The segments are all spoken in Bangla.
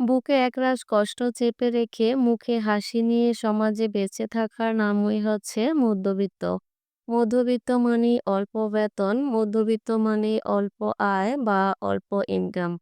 বুকে একরাশ কষ্ট চেপে রেখে মুখে হাসি নিয়ে সমাজে বেঁচে থাকার নামই হচ্ছে মধ্যবিত্ত। মধ্যবিত্ত মানে অল্প বেতন, মধ্যবিত্ত মানে অল্প আয় বা অল্প ইনকাম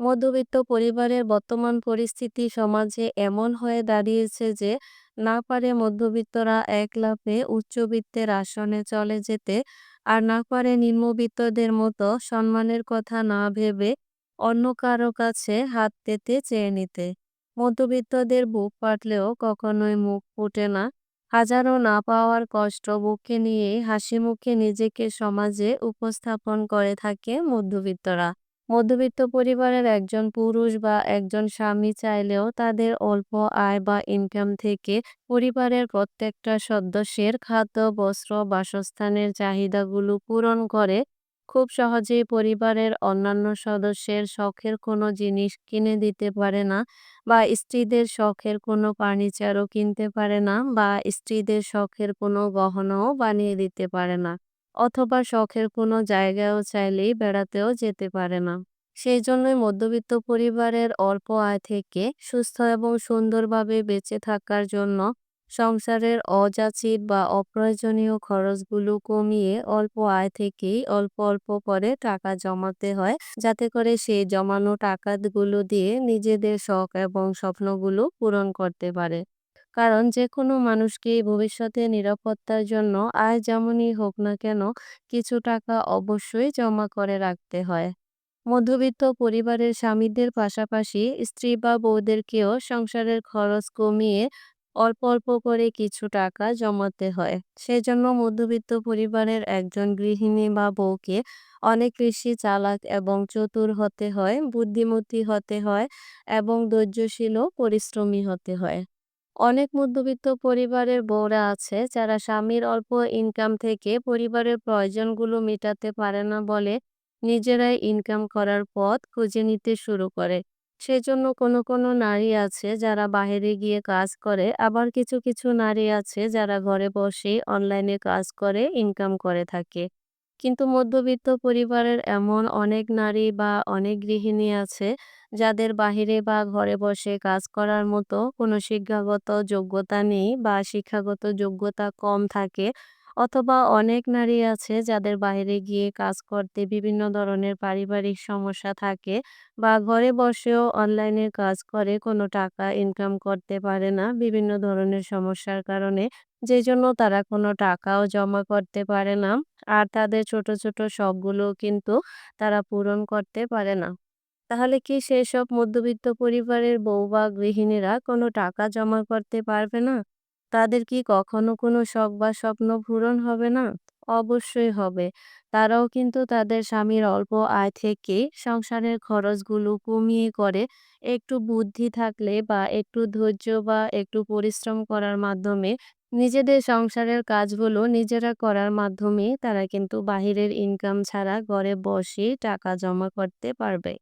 মধ্যবিত্ত পরিবারের বর্তমান পরিস্থিতি সমাজে এমন হয়ে দাঁড়িয়েছে যে, না পারে মধ্যবিত্তরা এক লাফে উচ্চবিত্তের আসনে চলে যেতে, আর না পারে নিম্নবিত্তদের মতো সম্মানের কথা না ভেবে অন্য কারও কাছে হাত পেতে চেয়ে নিতে। মধ্যবিত্তদের বুক ফাটলেও কখনোই মুখ ফুটে না। হাজারো না পাওয়ার কষ্ট বুকে নিয়ে হাসি মুখে নিজেকে সমাজে উপস্থাপন করে থাকে মধ্যবিত্তরা। মধ্যবিত্ত পরিবারের একজন পুরুষ বা একজন স্বামী চাইলেও তাদের অল্প আয় বা ইনকাম থেকে পরিবারের প্রত্যেকটা সদস্যের খাদ্য, বস্ত্র, বাসস্থানের চাহিদাগুলো পূরণ করে খুব সহজেই পরিবারের অন্যান্য সদস্যের শখের কোনো জিনিস কিনে দিতে পারে না বা স্ত্রীদের শখের কোনো ফার্নিচারও কিনতে পারে না বা স্ত্রীদের শখের কোনো গহনাও বানিয়ে দিতে পারে না অথবা শখের কোনো জায়গায়ও চাইলেই বেড়াতেও যেতে পারে না। সেই জন্যই মধ্যবিত্ত পরিবারের অল্প আয় থেকে সুস্থ এবং সুন্দরভাবে বেঁচে থাকার জন্য সংসারের অযাচিত বা অপ্রয়োজনীয় খরচগুলো কমিয়ে অল্প আয় থেকেই অল্প অল্প করে টাকা জমাতে হয়। যাতে করে সেই জমানো টাকাগুলো দিয়ে নিজেদের শখ এবং স্বপ্নগুলো পূরণ করতে পারে। কারণ যে কোনো মানুষকে ভবিষ্যতে নিরাপত্তার জন্য আয় যেমনই হোক না কেন কিছু টাকা অবশ্যই জমা করে রাখতে হয়। মধ্যবিত্ত পরিবারের স্বামীদের পাশাপাশি স্ত্রী বা বউদেরকেও সংসারের খরচ কমিয়ে অল্প অল্প করে কিছু টাকা জমাতে হয়। সেজন্য মধ্যবিত্ত পরিবারের একজন গৃহিণী বা বউকে অনেক বেশি চালাক এবং চতুর হতে হয়, বুদ্ধিমতী হতে হয় এবং ধৈর্যশীল ও পরিশ্রমী হতে হয়। অনেক মধ্যবিত্ত পরিবারের বউরা আছে যারা স্বামীর অল্প ইনকাম থেকে পরিবারের প্রয়োজনগুলো মেটাতে পারে না বলে নিজেরাই ইনকাম করার পথ খুঁজে নিতে শুরু করে। সেজন্য কোনো কোনো নারী আছে যারা বাইরে গিয়ে কাজ করে, আবার কিছু কিছু নারী আছে যারা ঘরে বসেই অনলাইনে কাজ করে, ইনকাম করে থাকে। কিন্তু মধ্যবিত্ত পরিবারের এমন অনেক নারী বা অনেক গৃহিণী আছে যাদের বাহিরে বা ঘরে বসে কাজ করার মতো কোনো শিক্ষাগত যোগ্যতা নেই বা শিক্ষাগত যোগ্যতা কম থাকে। অথবা অনেক নারী আছে যাদের বাইরে গিয়ে কাজ করতে বিভিন্ন ধরনের পারিবারিক সমস্যা থাকে বা ঘরে বসেও অনলাইনে কাজ করে কোনো টাকা ইনকাম করতে পারে না বিভিন্ন ধরনের সমস্যার কারণে। যে জন্য তারা কোনো টাকাও জমা করতে পারে না আর তাদের ছোট ছোট শখগুলো কিন্তু তারা পূরণ করতে পারে না। তাহলে কি সেসব মধ্যবিত্ত পরিবারের বউ বা গৃহিণীরা কোনো টাকা জমা করতে পারবে না? তাদের কি কখনো কোনো শখ বা স্বপ্ন পূরণ হবে না? অবশ্যই হবে। তারাও কিন্তু তাদের স্বামীর অল্প আয় থেকে সংসারের খরচগুলো কমিয়ে করে একটু বুদ্ধি থাকলে বা একটু ধৈর্য বা একটু পরিশ্রম করার মাধ্যমে নিজেদের সংসারের কাজগুলো নিজেরা করার মাধ্যমে তারা কিন্তু বাহিরের ইনকাম ছাড়া ঘরে বসে টাকা জমা করতে পারবে।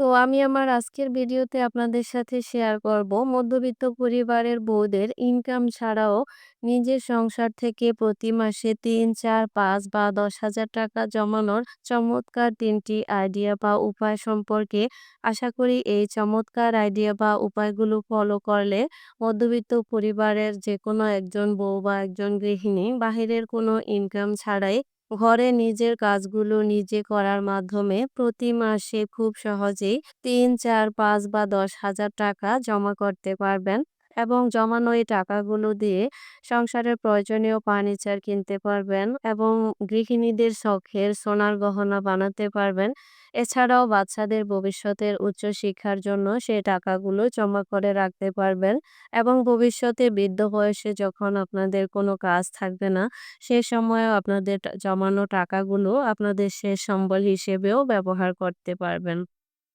তো আমি আমার আজকের ভিডিওতে আপনাদের সাথে শেয়ার করব, মধ্যবিত্ত পরিবারের বউদের ইনকাম ছাড়াও নিজের সংসার থেকে প্রতি মাসে তিন, চার, পাঁচ বা দশ হাজার টাকা জমানোর চমৎকার তিনটি আইডিয়া বা উপায় সম্পর্কে আশা করি এই চমৎকার আইডিয়া বা উপায়গুলো ফলো করলে মধ্যবিত্ত পরিবারের যে কোনো একজন বউ বা একজন গৃহিণী বাহিরের কোনো ইনকাম ছাড়াই ঘরে নিজের কাজগুলো নিজে করার মাধ্যমে প্রতি মাসে খুব সহজেই তিন, চার, পাঁচ বা দশ হাজার টাকা জমা করতে পারবেন। এবং জমানো এই টাকাগুলো দিয়ে সংসারের প্রয়োজনীয় ফার্নিচার কিনতে পারবেন এবং গৃহিণীদের শখের সোনার গহনা বানাতে পারবেন এছাড়াও বাচ্চাদের ভবিষ্যতের উচ্চশিক্ষার জন্য সেই টাকাগুলো জমা করে রাখতে পারবেন এবং ভবিষ্যতে বৃদ্ধ বয়সে যখন আপনাদের কোনো কাজ থাকবে না, সে সময়েও আপনাদের জমানো টাকাগুলো আপনাদের শেষ সম্বল হিসেবেও ব্যবহার করতে পারবেন।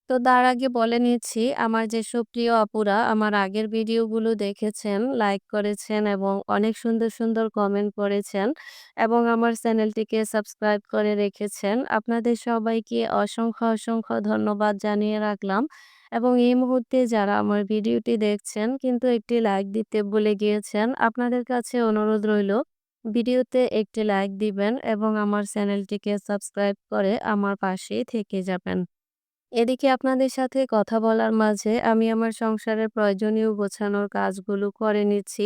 তো তার আগে বলে নিচ্ছি আমার যেসব প্রিয় আপুরা আমার আগের ভিডিওগুলো দেখেছেন, লাইক করেছেন এবং অনেক সুন্দর, সুন্দর কমেন্ট করেছেন এবং আমার চ্যানেলটিকে সাবস্ক্রাইব করে রেখেছেন। আপনাদের সবাইকে অসংখ্য, অসংখ্য ধন্যবাদ জানিয়ে রাখলাম এবং এই মুহূর্তে যারা আমার ভিডিওটি দেখছেন কিন্তু একটি লাইক দিতে ভুলে গিয়েছেন, আপনাদের কাছে অনুরোধ রইল ভিডিওতে একটি লাইক দিবেন এবং আমার চ্যানেলটিকে সাবস্ক্রাইব করে আমার পাশেই থেকে যাবেন। এদিকে আপনাদের সাথে কথা বলার মাঝে আমি আমার সংসারের প্রয়োজনীয় গোছানোর কাজগুলো করে নিচ্ছি।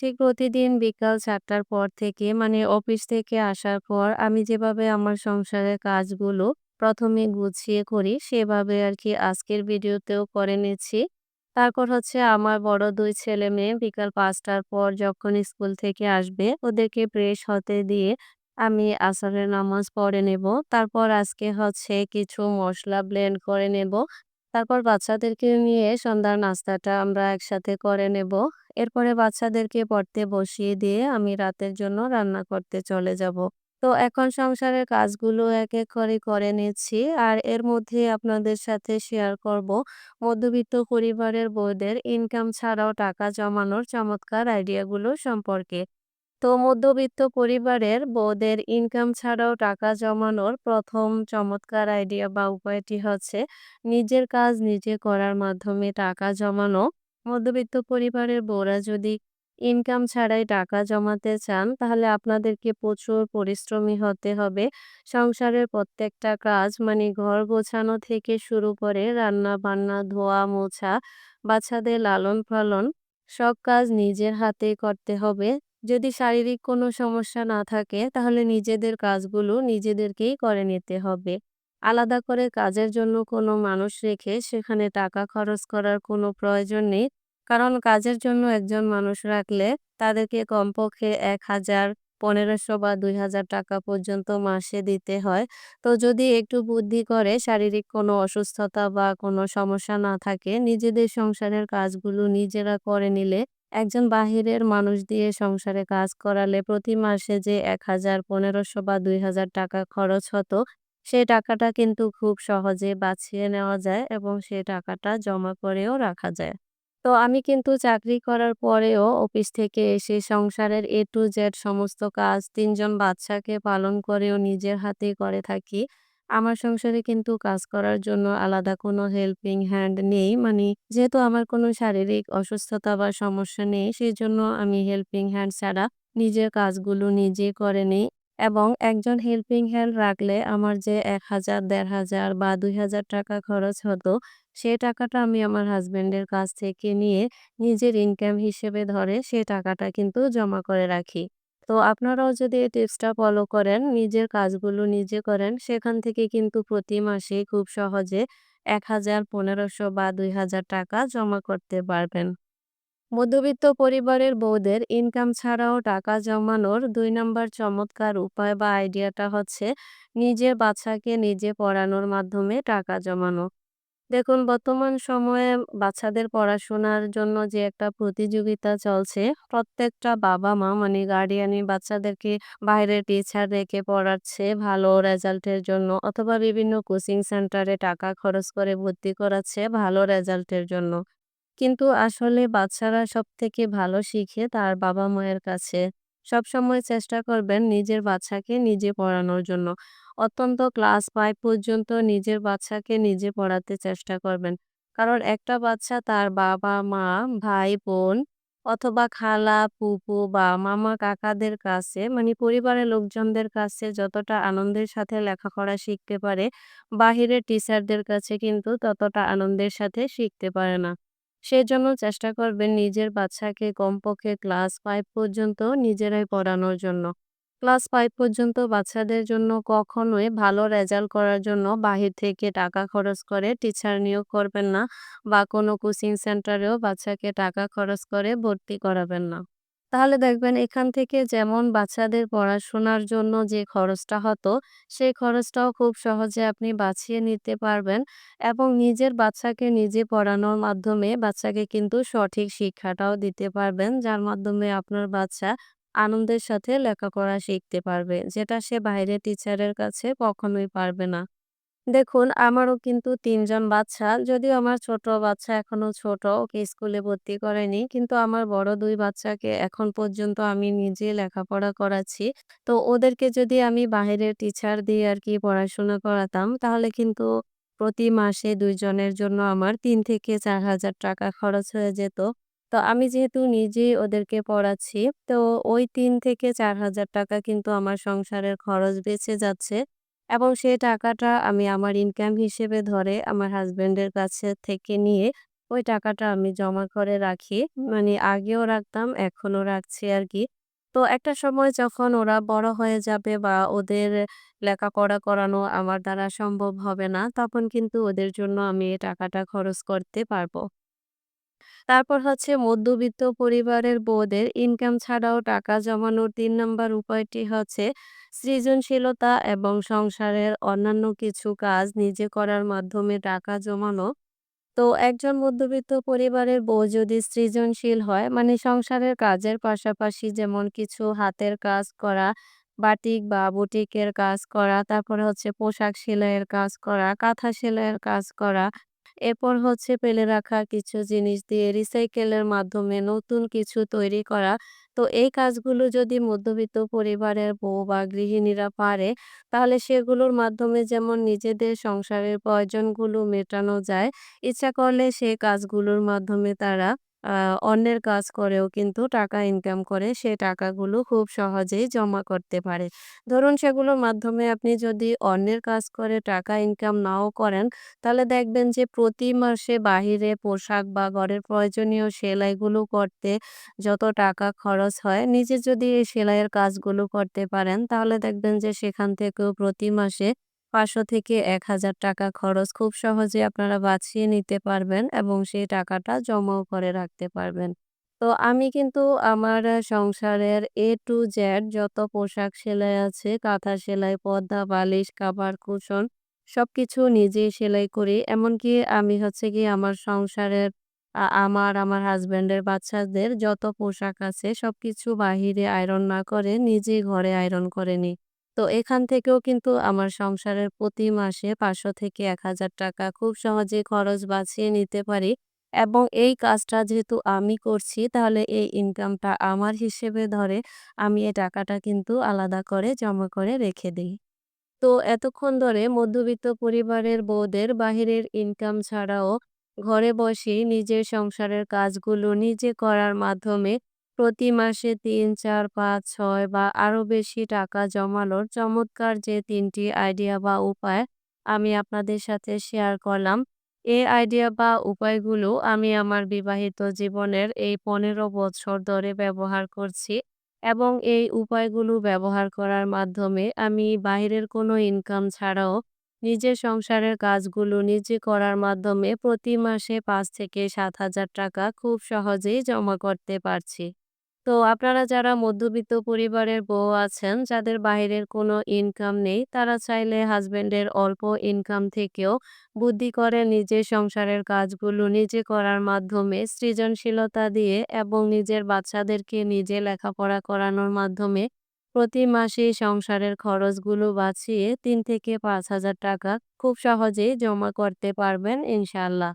ঠিক প্রতিদিন বিকাল ৪টার পর থেকে মানে অফিস থেকে আসার পর আমি যেভাবে আমার সংসারের কাজগুলো ১ম এ গুছিয়ে করি, সেভাবে আরকি আজকের ভিডিওতেও করে নিচ্ছি। তারপর হচ্ছে আমার বড় ২ ছেলেমেয়ে বিকাল ৫টার পর যখন স্কুল থেকে আসবে, ওদেরকে ফ্রেশ হতে দিয়ে আমি আসরের নামাজ পড়ে নেব। তারপর আজকে হচ্ছে কিছু মশলা ব্লেন্ড করে নেব। তারপর বাচ্চাদেরকে নিয়ে সন্ধ্যার নাস্তাটা আমরা একসাথে করে নেব। এরপরে বাচ্চাদেরকে পড়তে বসিয়ে দিয়ে আমি রাতের জন্য রান্না করতে চলে যাব। তো এখন সংসারের কাজগুলো এক, এক করে করে নিচ্ছি। আর এর মধ্যে আপনাদের সাথে শেয়ার করব মধ্যবিত্ত পরিবারের বউদের ইনকাম ছাড়াও টাকা জমানোর চমৎকার আইডিয়াগুলো সম্পর্কে। তো মধ্যবিত্ত পরিবারের বউদের ইনকাম ছাড়াও টাকা জমানোর প্রথম চমৎকার আইডিয়া বা উপায়টি হচ্ছে নিজের কাজ নিজে করার মাধ্যমে টাকা জমানো। মধ্যবিত্ত পরিবারের বউরা যদি ইনকাম ছাড়াই টাকা জমাতে চান তাহলে আপনাদেরকে প্রচুর পরিশ্রমী হতে হবে। সংসারের প্রত্যেকটা কাজ মানে ঘর গোছানো থেকে শুরু করে রান্না-বান্না, ধোয়া, মোছা, বাচ্চাদের লালন-পালন সব কাজ নিজের হাতেই করতে হবে। যদি শারীরিক কোনো সমস্যা না থাকে তাহলে নিজেদের কাজগুলো নিজেদেরকেই করে নিতে হবে। আলাদা করে কাজের জন্য কোনো মানুষ রেখে সেখানে টাকা খরচ করার কোনো প্রয়োজন নেই। কারণ কাজের জন্য একজন মানুষ রাখলে তাদেরকে কমপক্ষে এক হাজার পনেরোশো বা ৳২,০০০ পর্যন্ত মাসে দিতে হয়। তো যদি একটু বুদ্ধি করে শারীরিক কোনো অসুস্থতা বা কোনো সমস্যা না থাকে নিজেদের সংসারের কাজগুলো নিজেরা করে নিলে একজন বাহিরের মানুষ দিয়ে সংসারে কাজ করালে প্রতি মাসে যে এক হাজার পনেরোশো বা ৳২,০০০ খরচ হতো, সেই টাকাটা কিন্তু খুব সহজে বাঁচিয়ে নেওয়া যায় এবং সে টাকাটা জমা করেও রাখা যায়। তো আমি কিন্তু চাকরি করার পরেও অফিস থেকে এসে সংসারের এ টু জেড সমস্ত কাজ ৩ জন বাচ্চাকে পালন করেও নিজের হাতে করে থাকি। আমার সংসারে কিন্তু কাজ করার জন্য আলাদা কোনো হেল্পিং হ্যান্ড নেই। মানে যেহেতু আমার কোনো শারীরিক অসুস্থতা বা সমস্যা নেই, সেজন্য আমি হেল্পিং হ্যান্ড ছাড়া নিজের কাজগুলো নিজেই করে নিই এবং একজন হেল্পিং হ্যান্ড রাখলে আমার যে এক হাজার দেড় হাজার বা ৳২,০০০ খরচ হতো, সে টাকাটা আমি আমার হাজব্যান্ডের কাছ থেকে নিয়ে নিজের ইনকাম হিসেবে ধরে সে টাকাটা কিন্তু জমা করে রাখি। তো আপনারাও যদি এই টিপসটা ফলো করেন, নিজের কাজগুলো নিজে করেন, সেখান থেকে কিন্তু প্রতি মাসে খুব সহজে এক হাজার পনেরোশো বা ৳২,০০০ জমা করতে পারবেন। মধ্যবিত্ত পরিবারের বউদের ইনকাম ছাড়াও টাকা জমানোর দুই নম্বর চমৎকার উপায় বা আইডিয়াটা হচ্ছে নিজের বাচ্চাকে নিজে পড়ানোর মাধ্যমে টাকা জমানো। দেখুন বর্তমান সময়ে বাচ্চাদের পড়াশোনার জন্য যে একটা প্রতিযোগিতা চলছে, প্রত্যেকটা বাবা-মা মানে গার্ডিয়ানই বাচ্চাদেরকে বাইরে টিচার রেখে পড়াচ্ছে ভালো রেজাল্টের জন্য অথবা বিভিন্ন কোচিং সেন্টারে টাকা খরচ করে ভর্তি করাচ্ছে ভালো রেজাল্টের জন্য। কিন্তু আসলে বাচ্চারা সবথেকে ভালো শিখে তার বাবা-মায়ের কাছে। সবসময় চেষ্টা করবেন নিজের বাচ্চাকে নিজে পড়ানোর জন্য। অত্যন্ত ক্লাস ফাইভ পর্যন্ত নিজের বাচ্চাকে নিজে পড়াতে চেষ্টা করবেন। কারণ একটা বাচ্চা তার বাবা-মা, ভাই-বোন অথবা খালা, ফুপু বা মামা, কাকাদের কাছে মানে পরিবারের লোকজনদের কাছে যতটা আনন্দের সাথে লেখাপড়া শিখতে পারে, বাহিরের টিচারদের কাছে কিন্তু ততটা আনন্দের সাথে শিখতে পারে না। সেজন্য চেষ্টা করবেন নিজের বাচ্চাকে কমপক্ষে ক্লাস ফাইভ পর্যন্ত নিজেরাই পড়ানোর জন্য। ক্লাস ফাইভ পর্যন্ত বাচ্চাদের জন্য কখনোই ভালো রেজাল্ট করার জন্য বাহির থেকে টাকা খরচ করে টিচার নিয়োগ করবেন না বা কোনো কোচিং সেন্টারেও বাচ্চাকে টাকা খরচ করে ভর্তি করাবেন না। তাহলে দেখবেন এখান থেকে যেমন বাচ্চাদের পড়াশোনার জন্য যে খরচটা হতো, সেই খরচটাও খুব সহজে আপনি বাঁচিয়ে নিতে পারবেন এবং নিজের বাচ্চাকে নিজে পড়ানোর মাধ্যমে বাচ্চাকে কিন্তু সঠিক শিক্ষাটাও দিতে পারবেন, যার মাধ্যমে আপনার বাচ্চা আনন্দের সাথে লেখাপড়া শিখতে পারবে, যেটা সে বাইরের টিচারের কাছে কখনোই পারবে না। দেখুন, আমারও কিন্তু ৩ জন বাচ্চা। যদিও আমার ছোট বাচ্চা এখনও ছোট, ওকে স্কুলে ভর্তি করাইনি। কিন্তু আমার বড় ২ বাচ্চাকে এখন পর্যন্ত আমি নিজে লেখাপড়া করাচ্ছি। তো ওদেরকে যদি আমি বাহিরের টিচার দিয়ে আরকি পড়াশোনা করাতাম, তাহলে কিন্তু প্রতি মাসে ২ জনের জন্য আমার ৩ থেকে ৳৪,০০০ খরচ হয়ে যেত। তো আমি যেহেতু নিজেই ওদেরকে পড়াচ্ছি, তো ওই ৩ থেকে ৳৪,০০০ কিন্তু আমার সংসারের খরচ বেঁচে যাচ্ছে। এবং সেই টাকাটা আমি আমার ইনকাম হিসেবে ধরে আমার হাজব্যান্ডের কাছে থেকে নিয়ে ওই টাকাটা আমি জমা করে রাখি। মানে আগেও রাখতাম, এখনও রাখছি আর কি তো একটা সময় যখন ওরা বড় হয়ে যাবে বা ওদের লেখাপড়া করানো আমার দ্বারা সম্ভব হবে না, তখন কিন্তু ওদের জন্য আমি এই টাকাটা খরচ করতে পারব। তারপর হচ্ছে মধ্যবিত্ত পরিবারের বউদের ইনকাম ছাড়াও টাকা জমানোর তিন নম্বর উপায়টি হচ্ছে সৃজনশীলতা এবং সংসারের অন্যান্য কিছু কাজ নিজে করার মাধ্যমে টাকা জমানো। তো একজন মধ্যবিত্ত পরিবারের বউ যদি সৃজনশীল হয় মানে সংসারের কাজের পাশাপাশি যেমন কিছু হাতের কাজ করা, বাটিক বা বুটিকের কাজ করা, তারপরে হচ্ছে পোশাক সেলাইয়ের কাজ করা, কাঁথা সেলাইয়ের কাজ করা, এরপর হচ্ছে ফেলে রাখা কিছু জিনিস দিয়ে রিসাইকেলের মাধ্যমে নতুন কিছু তৈরি করা। তো এই কাজগুলো যদি মধ্যবিত্ত পরিবারের বউ বা গৃহিণীরা পারে, তাহলে সেগুলোর মাধ্যমে যেমন নিজেদের সংসারের প্রয়োজনগুলো মেটানো যায়, ইচ্ছা করলে সেই কাজগুলোর মাধ্যমে তারা অন্যের কাজ করেও কিন্তু টাকা ইনকাম করে সে টাকাগুলো খুব সহজেই জমা করতে পারে। ধরুন সেগুলোর মাধ্যমে আপনি যদি অন্যের কাজ করে টাকা ইনকাম নাও করেন, তাহলে দেখবেন যে প্রতি মাসে বাহিরে পোশাক বা ঘরের প্রয়োজনীয় সেলাইগুলো করতে যত টাকা খরচ হয়, নিজে যদি এই সেলাইয়ের কাজগুলো করতে পারেন, তাহলে দেখবেন যে সেখান থেকেও প্রতি মাসে ৫০০ থেকে ৳১,০০০ খরচ খুব সহজে আপনারা বাঁচিয়ে নিতে পারবেন এবং সেই টাকাটা জমাও করে রাখতে পারবেন। তো আমি কিন্তু আমার সংসারের এ টু Z যত পোশাক সেলাই আছে, কাঁথা সেলাই, পর্দা, বালিশ, কাভার, কুশন সবকিছু নিজেই সেলাই করি। এমনকি আমি হচ্ছে কি আমার সংসারের আমার, আমার হাজব্যান্ডের বাচ্চাদের যত পোশাক আছে সবকিছু বাহিরে আয়রন না করে নিজেই ঘরে আয়রন করে নিই। তো এখান থেকেও কিন্তু আমার সংসারের প্রতি মাসে ৫০০ থেকে ৳১,০০০ খুব সহজেই খরচ বাঁচিয়ে নিতে পারি। এবং এই কাজটা যেহেতু আমি করছি তাহলে এই ইনকামটা আমার হিসেবে ধরে আমি এই টাকাটা কিন্তু আলাদা করে জমা করে রেখে দিই। তো এতক্ষণ ধরে মধ্যবিত্ত পরিবারের বউদের বাহিরের ইনকাম ছাড়াও ঘরে বসেই নিজের সংসারের কাজগুলো নিজে করার মাধ্যমে প্রতি মাসে ৩, ৪, ৫, ৬ বা আরও বেশি টাকা জমানোর চমৎকার যে তিনটি আইডিয়া বা উপায় আমি আপনাদের সাথে শেয়ার করলাম। এই আইডিয়া বা উপায়গুলো আমি আমার বিবাহিত জীবনের এই ১৫ বছর ধরে ব্যবহার করছি এবং এই উপায়গুলো ব্যবহার করার মাধ্যমে আমি বাহিরের কোনো ইনকাম ছাড়াও নিজের সংসারের কাজগুলো নিজে করার মাধ্যমে প্রতি মাসে পাঁচ থেকে ৭,০০০ টাকা খুব সহজেই জমা করতে পারছি। তো আপনারা যারা মধ্যবিত্ত পরিবারের বউ আছেন, যাদের বাইরের কোনো ইনকাম নেই, তারা চাইলে হাসব্যান্ডের অল্প ইনকাম থেকেও বুদ্ধি করে নিজের সংসারের কাজগুলো নিজে করার মাধ্যমে সৃজনশীলতা দিয়ে এবং নিজের বাচ্চাদেরকে নিজে লেখাপড়া করানোর মাধ্যমে প্রতি মাসেই সংসারের খরচগুলো বাঁচিয়ে তিন থেকে ৫,০০০ টাকা খুব সহজেই জমা করতে পারবেন ইনশাআল্লাহ।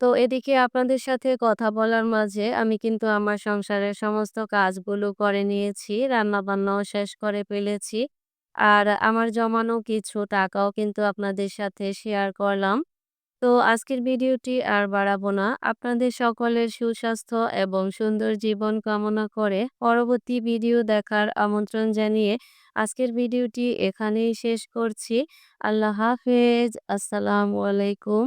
তো এদিকে আপনাদের সাথে কথা বলার মাঝে আমি কিন্তু আমার সংসারের সমস্ত কাজগুলো করে নিয়েছি। রান্নাবান্নাও শেষ করে ফেলেছি। আর আমার জমানো কিছু টাকাও কিন্তু আপনাদের সাথে শেয়ার করলাম। তো আজকের ভিডিওটি আর বাড়াবো না। আপনাদের সকলের সুস্বাস্থ্য এবং সুন্দর জীবন কামনা করে পরবর্তী ভিডিও দেখার আমন্ত্রণ জানিয়ে আজকের ভিডিওটি এখানেই শেষ করছি। আল্লাহ হাফেজ। আসসালামু আলাইকুম।